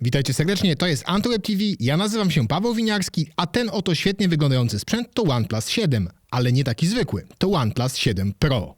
Witajcie serdecznie, to jest AntoWeb TV, ja nazywam się Paweł Winiarski, a ten oto świetnie wyglądający sprzęt to OnePlus 7, ale nie taki zwykły, to OnePlus 7 Pro.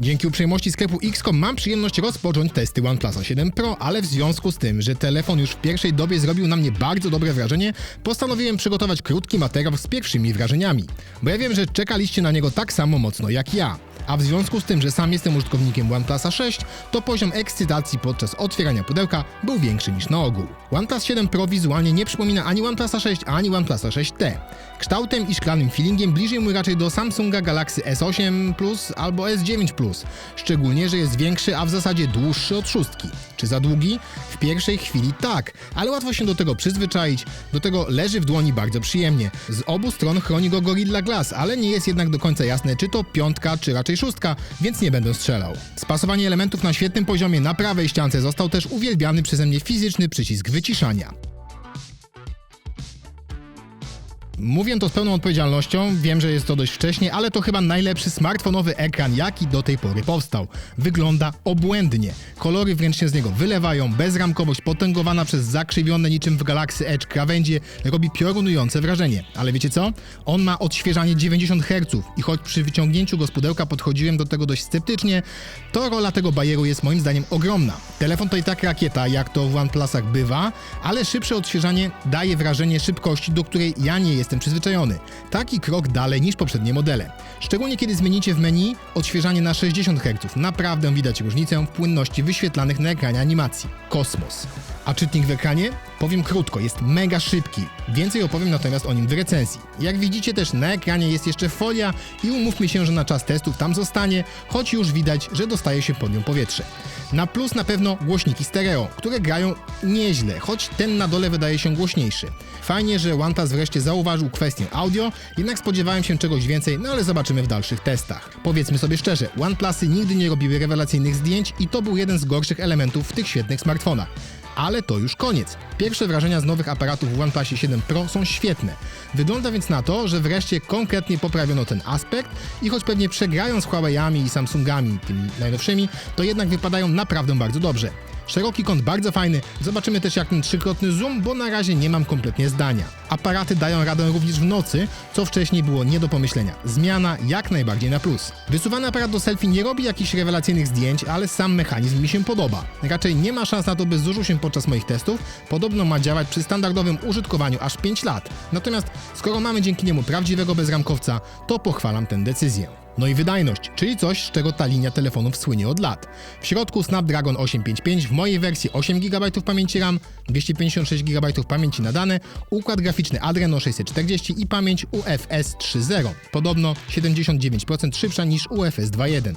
Dzięki uprzejmości sklepu XCOM mam przyjemność rozpocząć testy OnePlusa 7 Pro, ale w związku z tym, że telefon już w pierwszej dobie zrobił na mnie bardzo dobre wrażenie, postanowiłem przygotować krótki materiał z pierwszymi wrażeniami. Bo ja wiem, że czekaliście na niego tak samo mocno jak ja. A w związku z tym, że sam jestem użytkownikiem OnePlusa 6, to poziom ekscytacji podczas otwierania pudełka był większy niż na ogół. OnePlus 7 Pro wizualnie nie przypomina ani OnePlusa 6, ani OnePlusa 6T. Kształtem i szklanym feelingiem bliżej mu raczej do Samsunga Galaxy S8 Plus albo S9 Plus. Szczególnie, że jest większy, a w zasadzie dłuższy od szóstki. Czy za długi? W pierwszej chwili tak, ale łatwo się do tego przyzwyczaić. Do tego leży w dłoni bardzo przyjemnie. Z obu stron chroni go Gorilla Glass, ale nie jest jednak do końca jasne, czy to piątka, czy raczej szóstka, więc nie będę strzelał. Spasowanie elementów na świetnym poziomie na prawej ściance został też uwielbiany przeze mnie fizyczny przycisk wyciszania. Mówię to z pełną odpowiedzialnością, wiem, że jest to dość wcześnie, ale to chyba najlepszy smartfonowy ekran, jaki do tej pory powstał. Wygląda obłędnie. Kolory wręcz się z niego wylewają, bezramkowość potęgowana przez zakrzywione niczym w Galaxy Edge krawędzie robi piorunujące wrażenie. Ale wiecie co? On ma odświeżanie 90 Hz i choć przy wyciągnięciu go z pudełka podchodziłem do tego dość sceptycznie, to rola tego bajeru jest moim zdaniem ogromna. Telefon to i tak rakieta, jak to w OnePlusach bywa, ale szybsze odświeżanie daje wrażenie szybkości, do której ja nie jestem przyzwyczajony. Taki krok dalej niż poprzednie modele. Szczególnie kiedy zmienicie w menu odświeżanie na 60 Hz. Naprawdę widać różnicę w płynności wyświetlanych na ekranie animacji. Kosmos. A czytnik w ekranie? Powiem krótko, jest mega szybki. Więcej opowiem natomiast o nim w recenzji. Jak widzicie też na ekranie jest jeszcze folia i umówmy się, że na czas testów tam zostanie, choć już widać, że dostaje się pod nią powietrze. Na plus na pewno głośniki stereo, które grają nieźle, choć ten na dole wydaje się głośniejszy. Fajnie, że OnePlus wreszcie zauważył kwestię audio, jednak spodziewałem się czegoś więcej, no ale zobaczymy w dalszych testach. Powiedzmy sobie szczerze, OnePlusy nigdy nie robiły rewelacyjnych zdjęć i to był jeden z gorszych elementów w tych świetnych smartfonach. Ale to już koniec. Pierwsze wrażenia z nowych aparatów w OnePlusie 7 Pro są świetne. Wygląda więc na to, że wreszcie konkretnie poprawiono ten aspekt i choć pewnie przegrają z Huawei'ami i Samsungami, tymi najnowszymi, to jednak wypadają naprawdę bardzo dobrze. Szeroki kąt bardzo fajny, zobaczymy też jak ten trzykrotny zoom, bo na razie nie mam kompletnie zdania. Aparaty dają radę również w nocy, co wcześniej było nie do pomyślenia. Zmiana jak najbardziej na plus. Wysuwany aparat do selfie nie robi jakichś rewelacyjnych zdjęć, ale sam mechanizm mi się podoba. Raczej nie ma szans na to, by zużył się podczas moich testów, podobno ma działać przy standardowym użytkowaniu aż 5 lat. Natomiast skoro mamy dzięki niemu prawdziwego bezramkowca, to pochwalam tę decyzję. No i wydajność, czyli coś, z czego ta linia telefonów słynie od lat. W środku Snapdragon 855, w mojej wersji 8 GB pamięci RAM, 256 GB pamięci na dane, układ graficzny Adreno 640 i pamięć UFS 3.0. Podobno 79% szybsza niż UFS 2.1.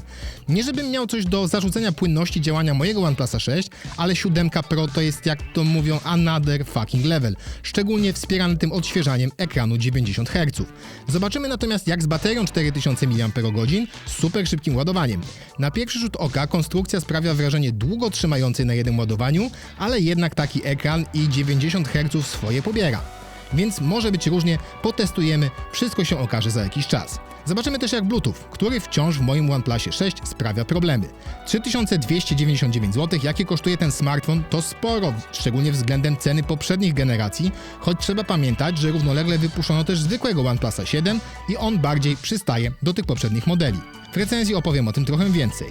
Nie żebym miał coś do zarzucenia płynności działania mojego OnePlusa 6, ale 7 Pro to jest jak to mówią another fucking level, szczególnie wspierany tym odświeżaniem ekranu 90 Hz. Zobaczymy natomiast jak z baterią 4000 mAh z super szybkim ładowaniem. Na pierwszy rzut oka konstrukcja sprawia wrażenie długo trzymającej na jednym ładowaniu, ale jednak taki ekran i 90 Hz swoje pobiera. Więc może być różnie, potestujemy, wszystko się okaże za jakiś czas. Zobaczymy też jak Bluetooth, który wciąż w moim OnePlusie 6 sprawia problemy. 3299 zł, jakie kosztuje ten smartfon, to sporo, szczególnie względem ceny poprzednich generacji, choć trzeba pamiętać, że równolegle wypuszczono też zwykłego OnePlusa 7 i on bardziej przystaje do tych poprzednich modeli. W recenzji opowiem o tym trochę więcej.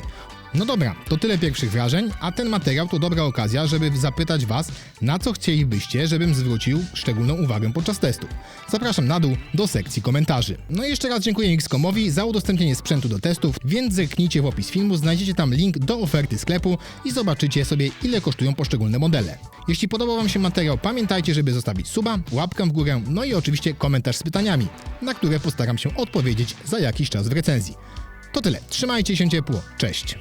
No dobra, to tyle pierwszych wrażeń, a ten materiał to dobra okazja, żeby zapytać Was, na co chcielibyście, żebym zwrócił szczególną uwagę podczas testu. Zapraszam na dół do sekcji komentarzy. No i jeszcze raz dziękuję Xcomowi za udostępnienie sprzętu do testów, więc zerknijcie w opis filmu, znajdziecie tam link do oferty sklepu i zobaczycie sobie ile kosztują poszczególne modele. Jeśli podobał Wam się materiał, pamiętajcie, żeby zostawić suba, łapkę w górę, no i oczywiście komentarz z pytaniami, na które postaram się odpowiedzieć za jakiś czas w recenzji. To tyle, trzymajcie się ciepło, cześć!